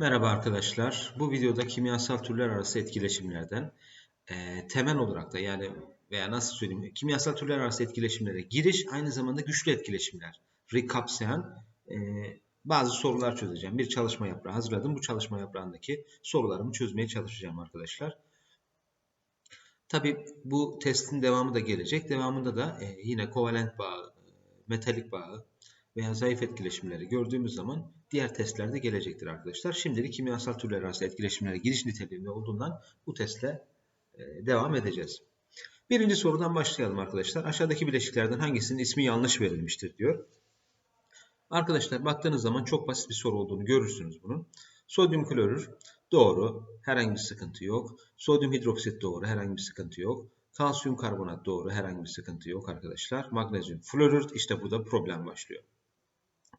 Merhaba arkadaşlar. Bu videoda kimyasal türler arası etkileşimlerden e, temel olarak da yani veya nasıl söyleyeyim kimyasal türler arası etkileşimlere giriş aynı zamanda güçlü etkileşimler kapsayan e, bazı sorular çözeceğim. Bir çalışma yaprağı hazırladım. Bu çalışma yaprağındaki sorularımı çözmeye çalışacağım arkadaşlar. Tabi bu testin devamı da gelecek. Devamında da e, yine kovalent bağı, metalik bağı, veya zayıf etkileşimleri gördüğümüz zaman diğer testlerde gelecektir arkadaşlar. Şimdilik kimyasal türler arası etkileşimlere giriş niteliğinde olduğundan bu testle e, devam edeceğiz. Birinci sorudan başlayalım arkadaşlar. Aşağıdaki bileşiklerden hangisinin ismi yanlış verilmiştir diyor. Arkadaşlar baktığınız zaman çok basit bir soru olduğunu görürsünüz bunun. Sodyum klorür doğru, herhangi bir sıkıntı yok. Sodyum hidroksit doğru, herhangi bir sıkıntı yok. Kalsiyum karbonat doğru, herhangi bir sıkıntı yok arkadaşlar. Magnezyum florür işte burada problem başlıyor.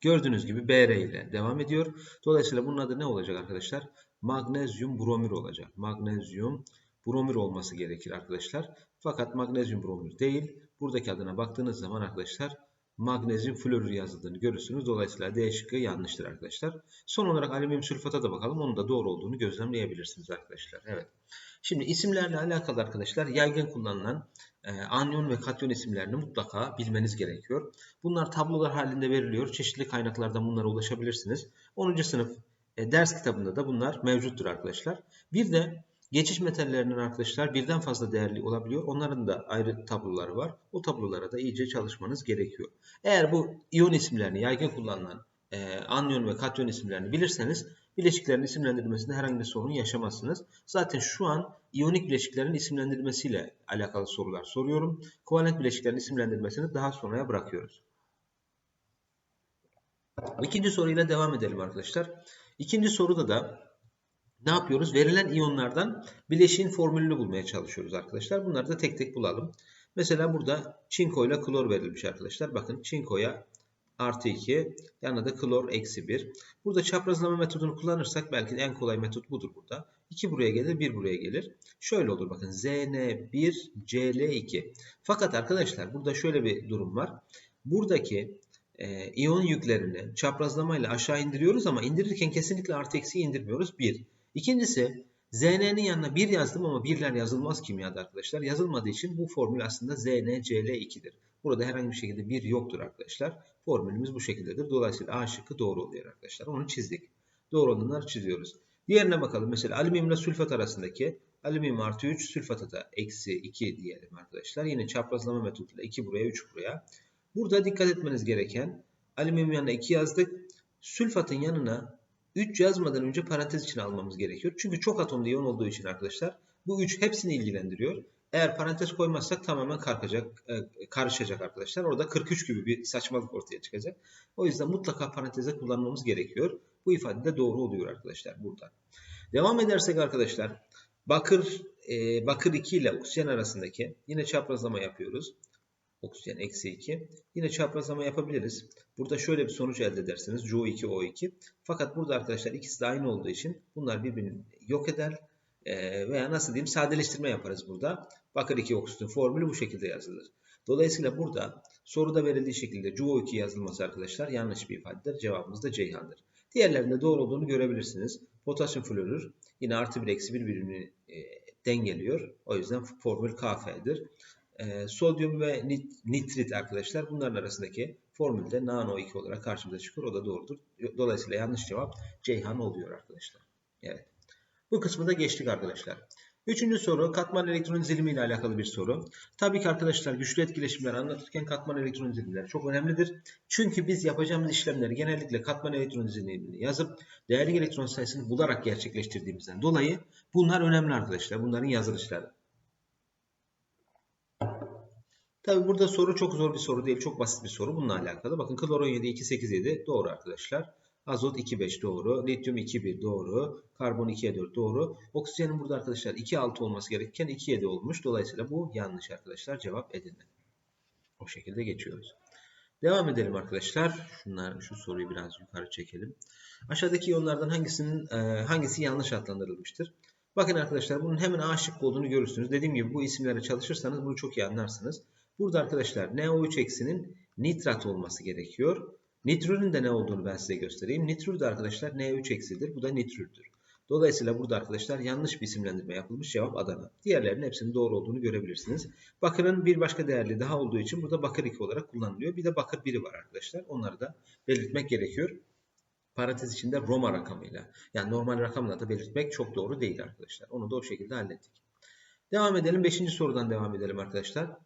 Gördüğünüz gibi Br ile devam ediyor. Dolayısıyla bunun adı ne olacak arkadaşlar? Magnezyum bromür olacak. Magnezyum bromür olması gerekir arkadaşlar. Fakat magnezyum bromür değil. Buradaki adına baktığınız zaman arkadaşlar magnezyum florür yazıldığını görürsünüz. Dolayısıyla D şıkkı yanlıştır arkadaşlar. Son olarak alüminyum sülfata da bakalım. Onun da doğru olduğunu gözlemleyebilirsiniz arkadaşlar. Evet. Şimdi isimlerle alakalı arkadaşlar yaygın kullanılan anyon ve katyon isimlerini mutlaka bilmeniz gerekiyor. Bunlar tablolar halinde veriliyor. Çeşitli kaynaklardan bunlara ulaşabilirsiniz. 10. sınıf e, ders kitabında da bunlar mevcuttur arkadaşlar. Bir de geçiş metallerinin arkadaşlar birden fazla değerli olabiliyor. Onların da ayrı tabloları var. O tablolara da iyice çalışmanız gerekiyor. Eğer bu iyon isimlerini yaygın kullanılan e, anyon ve katyon isimlerini bilirseniz bileşiklerin isimlendirilmesinde herhangi bir sorun yaşamazsınız. Zaten şu an iyonik bileşiklerin isimlendirilmesiyle alakalı sorular soruyorum. Kovalent bileşiklerin isimlendirilmesini daha sonraya bırakıyoruz. İkinci soruyla devam edelim arkadaşlar. İkinci soruda da ne yapıyoruz? Verilen iyonlardan bileşiğin formülünü bulmaya çalışıyoruz arkadaşlar. Bunları da tek tek bulalım. Mesela burada çinko ile klor verilmiş arkadaşlar. Bakın çinkoya artı 2 yanına da klor eksi 1. Burada çaprazlama metodunu kullanırsak belki en kolay metot budur burada. 2 buraya gelir 1 buraya gelir. Şöyle olur bakın Zn1 Cl2. Fakat arkadaşlar burada şöyle bir durum var. Buradaki e, iyon yüklerini çaprazlamayla aşağı indiriyoruz ama indirirken kesinlikle artı eksi indirmiyoruz. 1. İkincisi Zn'nin yanına 1 yazdım ama birler yazılmaz kimyada arkadaşlar. Yazılmadığı için bu formül aslında ZnCl2'dir. Burada herhangi bir şekilde 1 yoktur arkadaşlar. Formülümüz bu şekildedir. Dolayısıyla A şıkkı doğru oluyor arkadaşlar. Onu çizdik. Doğru olanları çiziyoruz. Diğerine bakalım. Mesela alüminyumla sülfat arasındaki alüminyum artı 3 sülfata da eksi 2 diyelim arkadaşlar. Yine çaprazlama metoduyla 2 buraya 3 buraya. Burada dikkat etmeniz gereken alüminyum yanına 2 yazdık. Sülfatın yanına 3 yazmadan önce parantez içine almamız gerekiyor. Çünkü çok atomlu iyon olduğu için arkadaşlar bu 3 hepsini ilgilendiriyor. Eğer parantez koymazsak tamamen karkacak, e, karışacak arkadaşlar. Orada 43 gibi bir saçmalık ortaya çıkacak. O yüzden mutlaka paranteze kullanmamız gerekiyor. Bu ifade de doğru oluyor arkadaşlar burada. Devam edersek arkadaşlar bakır e, bakır 2 ile oksijen arasındaki yine çaprazlama yapıyoruz. Oksijen eksi 2. Yine çaprazlama yapabiliriz. Burada şöyle bir sonuç elde edersiniz. CO2, O2. Fakat burada arkadaşlar ikisi de aynı olduğu için bunlar birbirini yok eder. E, veya nasıl diyeyim sadeleştirme yaparız burada. Bakır 2 oksijen formülü bu şekilde yazılır. Dolayısıyla burada soruda verildiği şekilde CO2 yazılması arkadaşlar yanlış bir ifadedir. Cevabımız da Ceyhan'dır. Diğerlerinde doğru olduğunu görebilirsiniz. Potasyum florür yine artı 1 eksi 1 birbirini e, dengeliyor. O yüzden formül KF'dir. E, sodyum ve nitrit arkadaşlar bunların arasındaki formülde NaNO2 olarak karşımıza çıkıyor. O da doğrudur. Dolayısıyla yanlış cevap Ceyhan oluyor arkadaşlar. Evet. Bu kısmı da geçtik arkadaşlar. Üçüncü soru katman elektron dizilimi ile alakalı bir soru. Tabii ki arkadaşlar güçlü etkileşimler anlatırken katman elektron dizilimleri çok önemlidir. Çünkü biz yapacağımız işlemleri genellikle katman elektron dizilimini yazıp değerli elektron sayısını bularak gerçekleştirdiğimizden dolayı bunlar önemli arkadaşlar. Bunların yazılışları. Tabii burada soru çok zor bir soru değil. Çok basit bir soru. Bununla alakalı. Bakın klor 17 287 doğru arkadaşlar. Azot 2,5 doğru. Lityum 2,1 doğru. Karbon 2,4 doğru. Oksijenin burada arkadaşlar 2,6 olması gerekirken 2,7 olmuş. Dolayısıyla bu yanlış arkadaşlar. Cevap edilmedi. O şekilde geçiyoruz. Devam edelim arkadaşlar. Şunlar, şu soruyu biraz yukarı çekelim. Aşağıdaki iyonlardan hangisinin e, hangisi yanlış adlandırılmıştır? Bakın arkadaşlar bunun hemen A olduğunu görürsünüz. Dediğim gibi bu isimlere çalışırsanız bunu çok iyi anlarsınız. Burada arkadaşlar NO3 eksinin nitrat olması gerekiyor. Nitrürün de ne olduğunu ben size göstereyim. Nitrür de arkadaşlar N3 eksidir. Bu da nitrürdür. Dolayısıyla burada arkadaşlar yanlış bir isimlendirme yapılmış. Cevap Adana. Diğerlerinin hepsinin doğru olduğunu görebilirsiniz. Bakırın bir başka değerli daha olduğu için burada bakır 2 olarak kullanılıyor. Bir de bakır 1'i var arkadaşlar. Onları da belirtmek gerekiyor. Parantez içinde Roma rakamıyla. Yani normal rakamla da belirtmek çok doğru değil arkadaşlar. Onu da o şekilde hallettik. Devam edelim. Beşinci sorudan devam edelim arkadaşlar.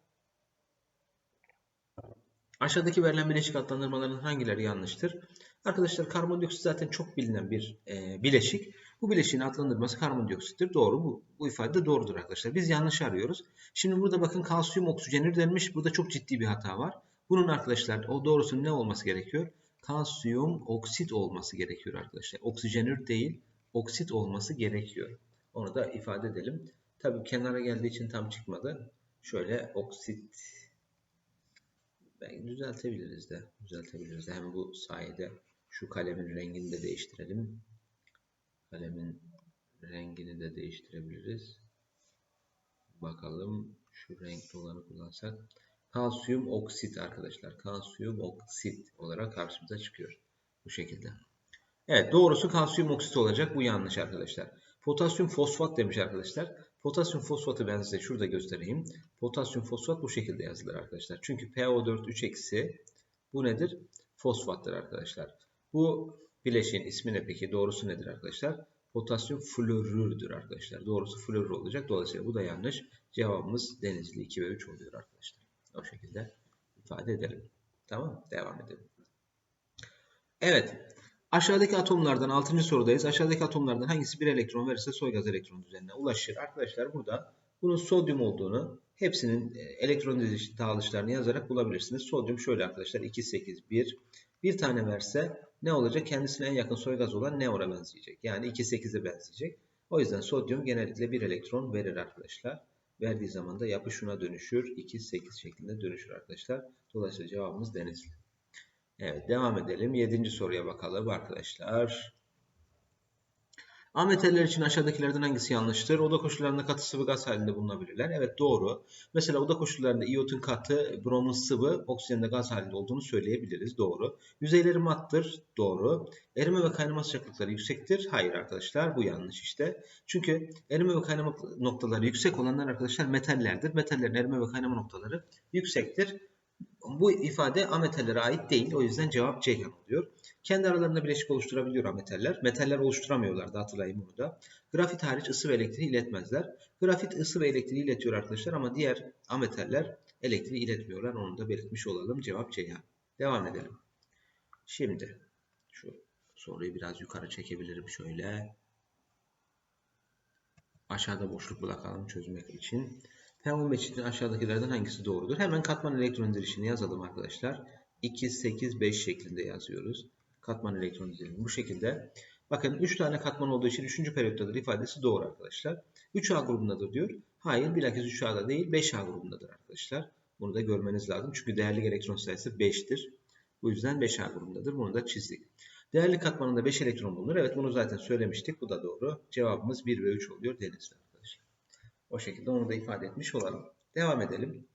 Aşağıdaki verilen bileşik adlandırmaların hangileri yanlıştır? Arkadaşlar karbondioksit zaten çok bilinen bir e, bileşik. Bu bileşiğin adlandırması karbondioksittir. Doğru. Bu, bu ifade de doğrudur arkadaşlar. Biz yanlış arıyoruz. Şimdi burada bakın kalsiyum oksijenür denmiş. Burada çok ciddi bir hata var. Bunun arkadaşlar o doğrusunun ne olması gerekiyor? Kalsiyum oksit olması gerekiyor arkadaşlar. Oksijenür değil, oksit olması gerekiyor. Onu da ifade edelim. Tabii kenara geldiği için tam çıkmadı. Şöyle oksit belki düzeltebiliriz de. Düzeltebiliriz de. Hem bu sayede şu kalemin rengini de değiştirelim. Kalemin rengini de değiştirebiliriz. Bakalım şu renkli olanı kullansak. Kalsiyum oksit arkadaşlar. Kalsiyum oksit olarak karşımıza çıkıyor. Bu şekilde. Evet doğrusu kalsiyum oksit olacak. Bu yanlış arkadaşlar. Potasyum fosfat demiş arkadaşlar. Potasyum fosfatı ben size şurada göstereyim. Potasyum fosfat bu şekilde yazılır arkadaşlar. Çünkü PO4 3 eksi bu nedir? Fosfattır arkadaşlar. Bu bileşiğin ismi ne peki? Doğrusu nedir arkadaşlar? Potasyum florürdür arkadaşlar. Doğrusu florür olacak. Dolayısıyla bu da yanlış. Cevabımız Denizli 2 ve 3 oluyor arkadaşlar. O şekilde ifade edelim. Tamam Devam edelim. Evet. Aşağıdaki atomlardan 6. sorudayız. Aşağıdaki atomlardan hangisi bir elektron verirse soy gaz elektron düzenine ulaşır? Arkadaşlar burada bunun sodyum olduğunu hepsinin e, elektron dağılışlarını yazarak bulabilirsiniz. Sodyum şöyle arkadaşlar 2, 8, 1. Bir tane verse ne olacak? Kendisine en yakın soy gaz olan neora benzeyecek. Yani 2, 8'e benzeyecek. O yüzden sodyum genellikle bir elektron verir arkadaşlar. Verdiği zaman da yapı şuna dönüşür. 2, 8 şeklinde dönüşür arkadaşlar. Dolayısıyla cevabımız Denizli. Evet devam edelim. Yedinci soruya bakalım arkadaşlar. Ametaller için aşağıdakilerden hangisi yanlıştır? Oda koşullarında katı sıvı gaz halinde bulunabilirler. Evet doğru. Mesela oda koşullarında iyotun katı, bromun sıvı, oksijenin gaz halinde olduğunu söyleyebiliriz. Doğru. Yüzeyleri mattır. Doğru. Erime ve kaynama sıcaklıkları yüksektir. Hayır arkadaşlar bu yanlış işte. Çünkü erime ve kaynama noktaları yüksek olanlar arkadaşlar metallerdir. Metallerin erime ve kaynama noktaları yüksektir. Bu ifade ametallere ait değil. O yüzden cevap Ceyhan oluyor. Kendi aralarında bileşik oluşturabiliyor ametaller. Metaller oluşturamıyorlardı hatırlayın bunu da. Grafit hariç ısı ve elektriği iletmezler. Grafit ısı ve elektriği iletiyor arkadaşlar ama diğer ametaller elektriği iletmiyorlar. Onu da belirtmiş olalım. Cevap Ceyhan. Devam edelim. Şimdi şu soruyu biraz yukarı çekebilirim şöyle. Aşağıda boşluk bırakalım çözmek için. Fermi için aşağıdakilerden hangisi doğrudur? Hemen katman elektron dizilişini yazalım arkadaşlar. 2, 8, 5 şeklinde yazıyoruz. Katman elektron dizilimi bu şekilde. Bakın 3 tane katman olduğu için 3. periyottadır ifadesi doğru arkadaşlar. 3A grubundadır diyor. Hayır bilakis 3A'da değil 5A grubundadır arkadaşlar. Bunu da görmeniz lazım. Çünkü değerli elektron sayısı 5'tir. Bu yüzden 5A grubundadır. Bunu da çizdik. Değerli katmanında 5 elektron bulunur. Evet bunu zaten söylemiştik. Bu da doğru. Cevabımız 1 ve 3 oluyor denizler. O şekilde onu da ifade etmiş olalım. Devam edelim.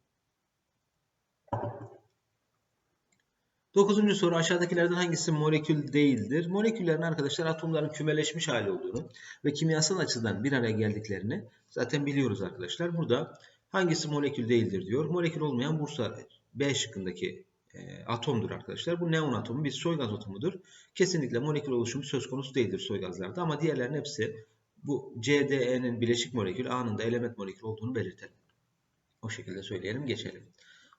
Dokuzuncu soru aşağıdakilerden hangisi molekül değildir? Moleküllerin arkadaşlar atomların kümeleşmiş hali olduğunu ve kimyasal açıdan bir araya geldiklerini zaten biliyoruz arkadaşlar. Burada hangisi molekül değildir diyor. Molekül olmayan Bursa B şıkkındaki e, atomdur arkadaşlar. Bu neon atomu bir soy gaz atomudur. Kesinlikle molekül oluşumu söz konusu değildir soy gazlarda ama diğerlerinin hepsi bu CDE'nin bileşik molekül A'nın da element molekül olduğunu belirtelim. O şekilde söyleyelim geçelim.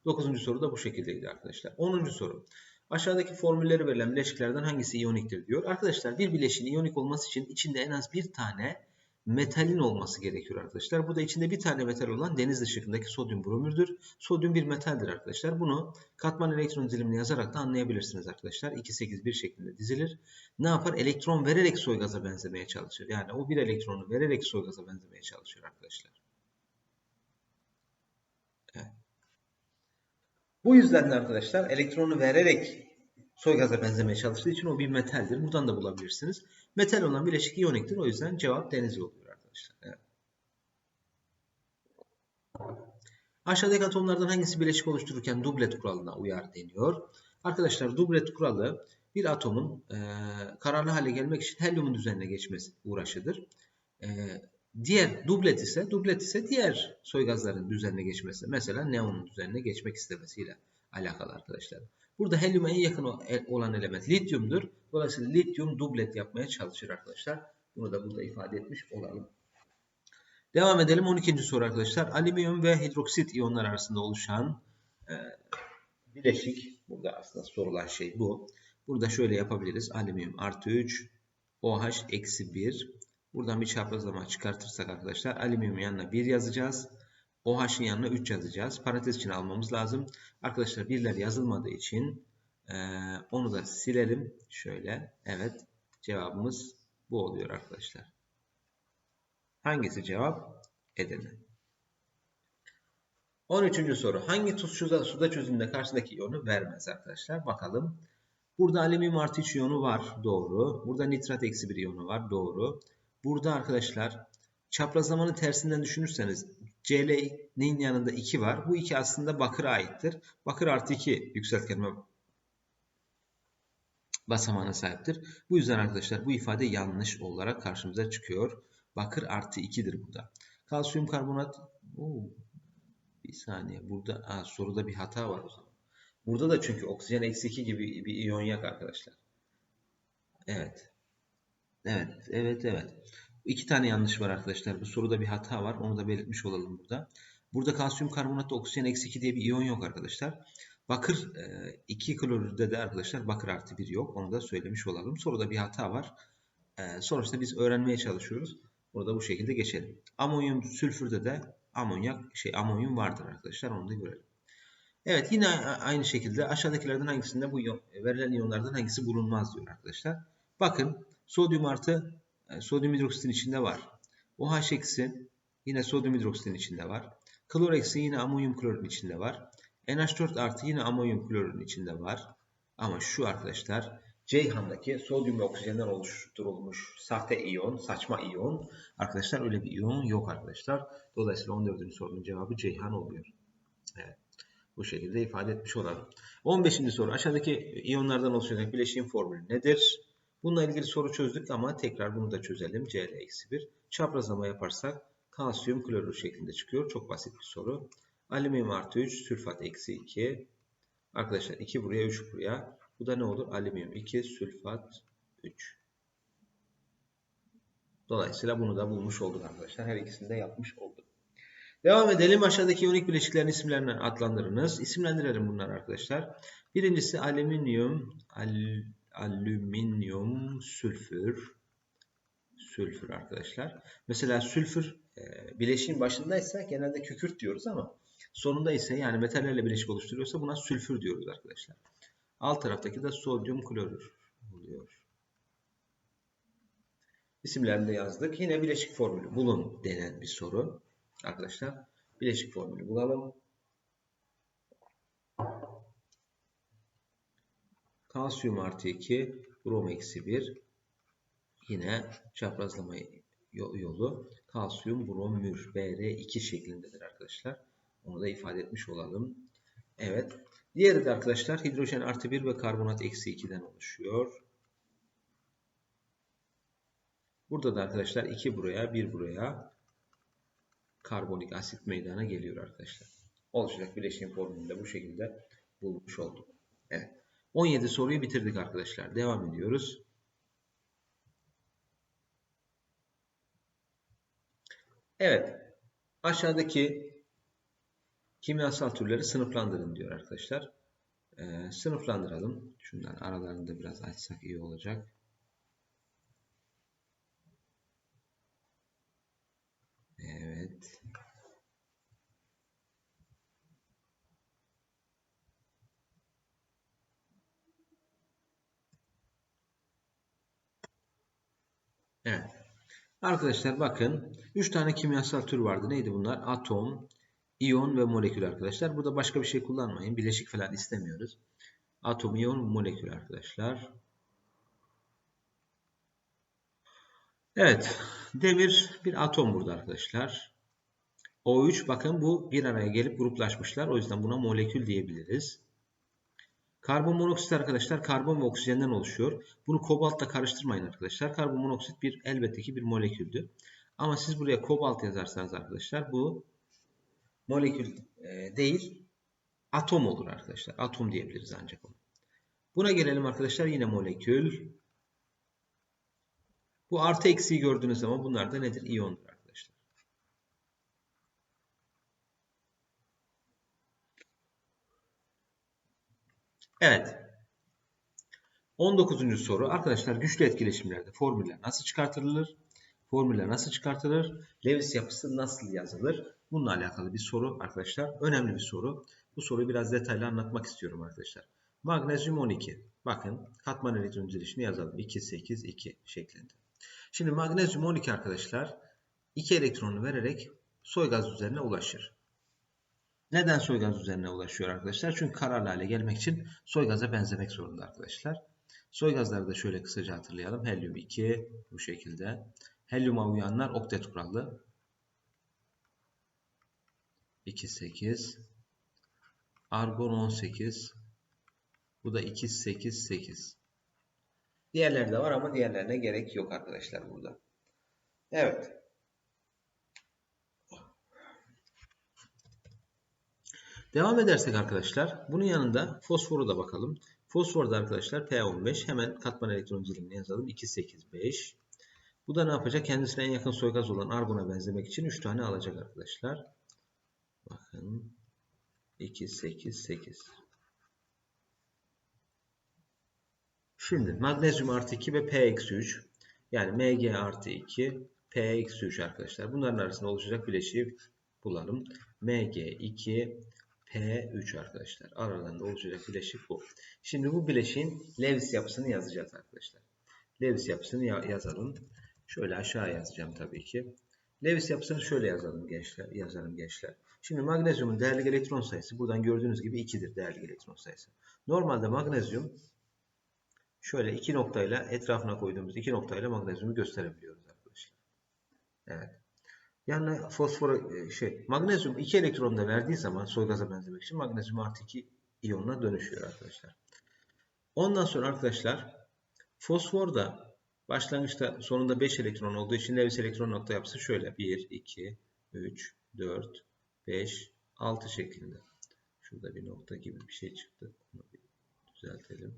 Dokuzuncu soru da bu şekildeydi arkadaşlar. Onuncu soru. Aşağıdaki formülleri verilen bileşiklerden hangisi iyoniktir diyor. Arkadaşlar bir bileşiğin iyonik olması için içinde en az bir tane metalin olması gerekiyor arkadaşlar. Bu da içinde bir tane metal olan deniz ışıkındaki sodyum bromürdür. Sodyum bir metaldir arkadaşlar. Bunu katman elektron dizilimini yazarak da anlayabilirsiniz arkadaşlar. 2, 8, 1 şeklinde dizilir. Ne yapar? Elektron vererek soy gaza benzemeye çalışır. Yani o bir elektronu vererek soy gaza benzemeye çalışıyor arkadaşlar. Evet. Bu yüzden de arkadaşlar elektronu vererek soy gaza benzemeye çalıştığı için o bir metaldir. Buradan da bulabilirsiniz. Metal olan bileşik iyoniktir. O yüzden cevap denizli oluyor arkadaşlar. Aşağıdaki atomlardan hangisi bileşik oluştururken dublet kuralına uyar deniyor. Arkadaşlar dublet kuralı bir atomun e, kararlı hale gelmek için helyumun düzenine geçmesi uğraşıdır. E, diğer dublet ise dublet ise diğer soy gazların düzenine geçmesi. Mesela neonun düzenine geçmek istemesiyle alakalı arkadaşlar. Burada helyuma en yakın e, olan element lityumdur. Dolayısıyla lityum dublet yapmaya çalışır arkadaşlar. Bunu da burada ifade etmiş olalım. Devam edelim 12. soru arkadaşlar. Alüminyum ve hidroksit iyonlar arasında oluşan e, bileşik. Burada aslında sorulan şey bu. Burada şöyle yapabiliriz. Alüminyum artı 3 OH eksi 1. Buradan bir çaprazlama çıkartırsak arkadaşlar alüminyum yanına 1 yazacağız. OH'ın yanına 3 yazacağız. Parantez içine almamız lazım. Arkadaşlar birler yazılmadığı için e, onu da silelim. Şöyle. Evet. Cevabımız bu oluyor arkadaşlar. Hangisi cevap? Edirne. 13. soru. Hangi tuz suda, suda çözümünde karşısındaki iyonu vermez arkadaşlar? Bakalım. Burada alüminyum artı 3 iyonu var. Doğru. Burada nitrat eksi 1 iyonu var. Doğru. Burada arkadaşlar çaprazlamanın tersinden düşünürseniz Cl'nin yanında 2 var. Bu 2 aslında bakıra aittir. Bakır artı 2 yükseltgenme basamağına sahiptir. Bu yüzden arkadaşlar bu ifade yanlış olarak karşımıza çıkıyor. Bakır artı 2'dir burada. Kalsiyum karbonat. Oo, bir saniye. Burada aa, soruda bir hata var o zaman. Burada da çünkü oksijen eksi 2 gibi bir iyon yak arkadaşlar. Evet. Evet. Evet. Evet. İki tane yanlış var arkadaşlar. Bu soruda bir hata var. Onu da belirtmiş olalım burada. Burada kalsiyum karbonatta oksijen eksi 2 diye bir iyon yok arkadaşlar. Bakır 2 e, klorürde de arkadaşlar bakır artı 1 yok. Onu da söylemiş olalım. Soruda bir hata var. E, sonuçta biz öğrenmeye çalışıyoruz. Burada bu şekilde geçelim. Amonyum sülfürde de amonyak şey amonyum vardır arkadaşlar. Onu da görelim. Evet yine aynı şekilde aşağıdakilerden hangisinde bu verilen iyonlardan hangisi bulunmaz diyor arkadaşlar. Bakın sodyum artı sodyum hidroksitin içinde var. OH eksi yine sodyum hidroksitin içinde var. Klor eksi yine amonyum klorin içinde var. NH4 artı yine amonyum klorin içinde var. Ama şu arkadaşlar Ceyhan'daki sodyum ve oksijenden oluşturulmuş sahte iyon, saçma iyon. Arkadaşlar öyle bir iyon yok arkadaşlar. Dolayısıyla 14. sorunun cevabı Ceyhan oluyor. Evet. Bu şekilde ifade etmiş olalım. 15. soru. Aşağıdaki iyonlardan oluşan bileşiğin formülü nedir? Bununla ilgili soru çözdük ama tekrar bunu da çözelim. Cl-1. Çaprazlama yaparsak kalsiyum klorür şeklinde çıkıyor. Çok basit bir soru. Alüminyum artı 3, sülfat eksi 2. Arkadaşlar 2 buraya, 3 buraya. Bu da ne olur? Alüminyum 2, sülfat 3. Dolayısıyla bunu da bulmuş olduk arkadaşlar. Her ikisini de yapmış olduk. Devam edelim. Aşağıdaki iyonik bileşiklerin isimlerinden adlandırınız. İsimlendirelim bunları arkadaşlar. Birincisi alüminyum, al, alüminyum, sülfür, sülfür arkadaşlar. Mesela sülfür e, bileşiğin başındaysa genelde kükürt diyoruz ama sonunda ise yani metallerle bileşik oluşturuyorsa buna sülfür diyoruz arkadaşlar. Alt taraftaki de sodyum klorür oluyor. İsimlerini yazdık. Yine bileşik formülü bulun denen bir soru. Arkadaşlar bileşik formülü bulalım. Kalsiyum artı 2, brom eksi 1. Yine çaprazlama yolu kalsiyum bromür Br2 şeklindedir arkadaşlar. Onu da ifade etmiş olalım. Evet. Diğeri de arkadaşlar hidrojen artı 1 ve karbonat eksi 2'den oluşuyor. Burada da arkadaşlar 2 buraya 1 buraya karbonik asit meydana geliyor arkadaşlar. Oluşacak bileşim formülünü de bu şekilde bulmuş olduk. Evet. 17 soruyu bitirdik arkadaşlar. Devam ediyoruz. Evet. Aşağıdaki kimyasal türleri sınıflandırın diyor arkadaşlar. Ee, sınıflandıralım. Şundan aralarında biraz açsak iyi olacak. Evet. Evet. Arkadaşlar bakın 3 tane kimyasal tür vardı. Neydi bunlar? Atom, iyon ve molekül arkadaşlar. Burada başka bir şey kullanmayın. Bileşik falan istemiyoruz. Atom, iyon, molekül arkadaşlar. Evet. Demir bir atom burada arkadaşlar. O3 bakın bu bir araya gelip gruplaşmışlar. O yüzden buna molekül diyebiliriz. Karbon monoksit arkadaşlar karbon ve oksijenden oluşuyor. Bunu kobaltla karıştırmayın arkadaşlar. Karbon monoksit bir elbette ki bir moleküldü. Ama siz buraya kobalt yazarsanız arkadaşlar bu molekül e, değil atom olur arkadaşlar. Atom diyebiliriz ancak onu. Buna gelelim arkadaşlar yine molekül. Bu artı eksiği gördüğünüz zaman bunlar da nedir? İyondur arkadaşlar. Evet. 19. soru. Arkadaşlar güçlü etkileşimlerde formüller nasıl çıkartılır? Formüller nasıl çıkartılır? Lewis yapısı nasıl yazılır? Bununla alakalı bir soru arkadaşlar. Önemli bir soru. Bu soruyu biraz detaylı anlatmak istiyorum arkadaşlar. Magnezyum 12. Bakın katman elektron dizilişini yazalım. 2, 8, 2 şeklinde. Şimdi magnezyum 12 arkadaşlar 2 elektronu vererek soy gaz üzerine ulaşır. Neden soy gaz üzerine ulaşıyor arkadaşlar? Çünkü kararlı hale gelmek için soy gaza benzemek zorunda arkadaşlar. Soy gazları da şöyle kısaca hatırlayalım. Helyum 2 bu şekilde. Helyuma uyanlar oktet kurallı. 2, 8. Argon 18. Bu da 2, 8, 8. Diğerleri de var ama diğerlerine gerek yok arkadaşlar burada. Evet. Devam edersek arkadaşlar bunun yanında fosforu da bakalım. Fosfor da arkadaşlar P15 hemen katman elektron dilimini yazalım. 285. Bu da ne yapacak? Kendisine en yakın soygaz olan argona benzemek için 3 tane alacak arkadaşlar. Bakın 288. Şimdi magnezyum artı 2 ve P eksi 3 yani Mg artı 2 P eksi 3 arkadaşlar. Bunların arasında oluşacak bileşiği bulalım. Mg2 P3 arkadaşlar. Aralarında oluşacak bileşik bu. Şimdi bu bileşiğin Lewis yapısını yazacağız arkadaşlar. Lewis yapısını ya yazalım. Şöyle aşağı yazacağım tabii ki. Lewis yapısını şöyle yazalım gençler, yazalım gençler. Şimdi magnezyumun değerli elektron sayısı buradan gördüğünüz gibi 2'dir değerli elektron sayısı. Normalde magnezyum şöyle iki noktayla etrafına koyduğumuz iki noktayla magnezyumu gösterebiliyoruz arkadaşlar. Evet. Yani fosfor e, şey magnezyum 2 elektron da verdiği zaman soy gaza benzemek için magnezyum artı 2 iyonuna dönüşüyor arkadaşlar. Ondan sonra arkadaşlar fosfor da başlangıçta sonunda 5 elektron olduğu için Lewis elektron nokta yapısı şöyle 1 2 3 4 5 6 şeklinde. Şurada bir nokta gibi bir şey çıktı. Bunu bir düzeltelim.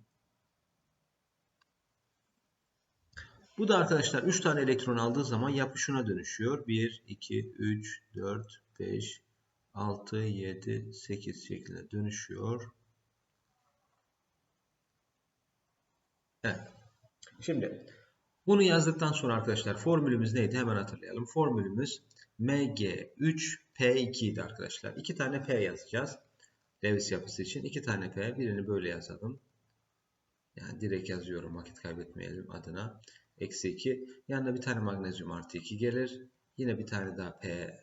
Bu da arkadaşlar 3 tane elektron aldığı zaman yapı şuna dönüşüyor. 1, 2, 3, 4, 5, 6, 7, 8 şeklinde dönüşüyor. Evet. Şimdi bunu yazdıktan sonra arkadaşlar formülümüz neydi? Hemen hatırlayalım. Formülümüz Mg3P2 idi arkadaşlar. 2 tane P yazacağız. Lewis yapısı için. 2 tane P. Birini böyle yazalım. Yani direkt yazıyorum vakit kaybetmeyelim adına. Eksi 2. Yanına bir tane magnezyum artı 2 gelir. Yine bir tane daha P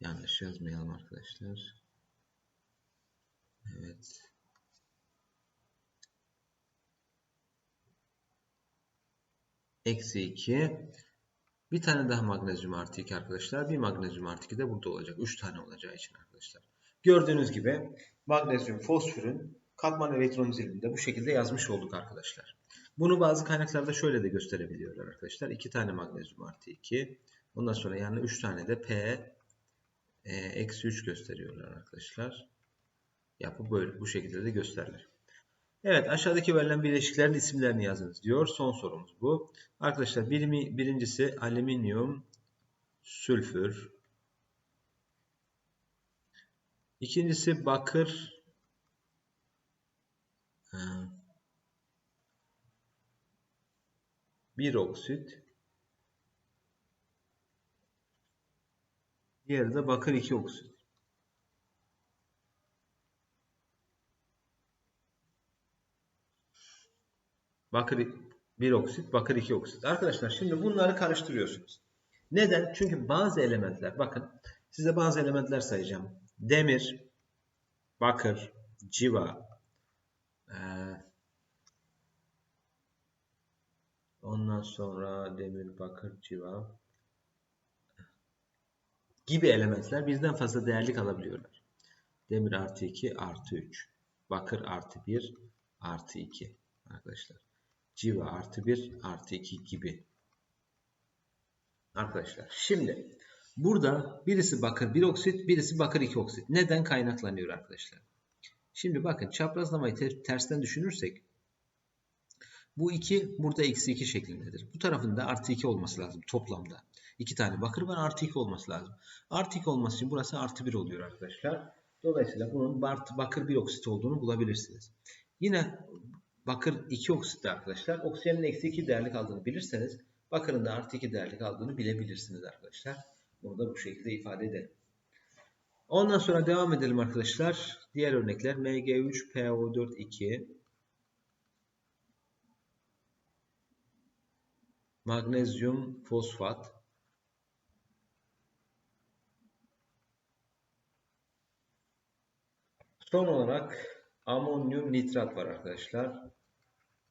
Yanlış yazmayalım arkadaşlar. Evet. Eksi 2. Bir tane daha magnezyum artı 2 arkadaşlar. Bir magnezyum artı 2 de burada olacak. 3 tane olacağı için arkadaşlar. Gördüğünüz gibi magnezyum fosforun katman elektron diziliminde bu şekilde yazmış olduk arkadaşlar. Bunu bazı kaynaklarda şöyle de gösterebiliyorlar arkadaşlar. 2 tane magnezyum artı 2. Ondan sonra yani 3 tane de P e, eksi 3 gösteriyorlar arkadaşlar. Yapı böyle bu şekilde de gösterilir. Evet aşağıdaki verilen bileşiklerin isimlerini yazınız diyor. Son sorumuz bu. Arkadaşlar birimi, birincisi alüminyum, sülfür. İkincisi bakır, bir oksit. Diğeri de bakır iki oksit. Bakır bir oksit, bakır iki oksit. Arkadaşlar şimdi bunları karıştırıyorsunuz. Neden? Çünkü bazı elementler, bakın size bazı elementler sayacağım. Demir, bakır, civa, ee, ondan sonra demir, bakır, civa, gibi elementler birden fazla değerlik alabiliyorlar. Demir artı 2 artı 3. Bakır artı 1 artı 2 arkadaşlar. Civa artı 1 artı 2 gibi. Arkadaşlar şimdi burada birisi bakır 1 oksit birisi bakır 2 oksit. Neden kaynaklanıyor arkadaşlar? Şimdi bakın çaprazlamayı te tersten düşünürsek bu 2 burada eksi 2 şeklindedir. Bu tarafında artı 2 olması lazım toplamda. 2 tane bakır var artı 2 olması lazım. Artı 2 olması için burası artı 1 oluyor arkadaşlar. Dolayısıyla bunun bakır 1 oksit olduğunu bulabilirsiniz. Yine bakır 2 oksitte arkadaşlar oksijenin eksi 2 değerlik aldığını bilirseniz bakırın da artı 2 değerlik aldığını bilebilirsiniz arkadaşlar. Bunu da bu şekilde ifade edelim. Ondan sonra devam edelim arkadaşlar. Diğer örnekler Mg3, PO4, 2 magnezyum fosfat Son olarak amonyum nitrat var arkadaşlar.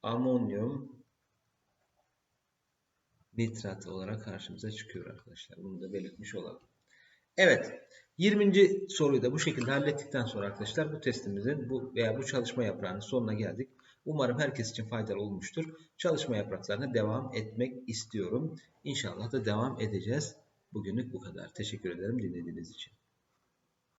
Amonyum nitrat olarak karşımıza çıkıyor arkadaşlar. Bunu da belirtmiş olalım. Evet. 20. soruyu da bu şekilde hallettikten sonra arkadaşlar bu testimizin bu veya bu çalışma yaprağının sonuna geldik. Umarım herkes için faydalı olmuştur. Çalışma yapraklarına devam etmek istiyorum. İnşallah da devam edeceğiz. Bugünlük bu kadar. Teşekkür ederim dinlediğiniz için.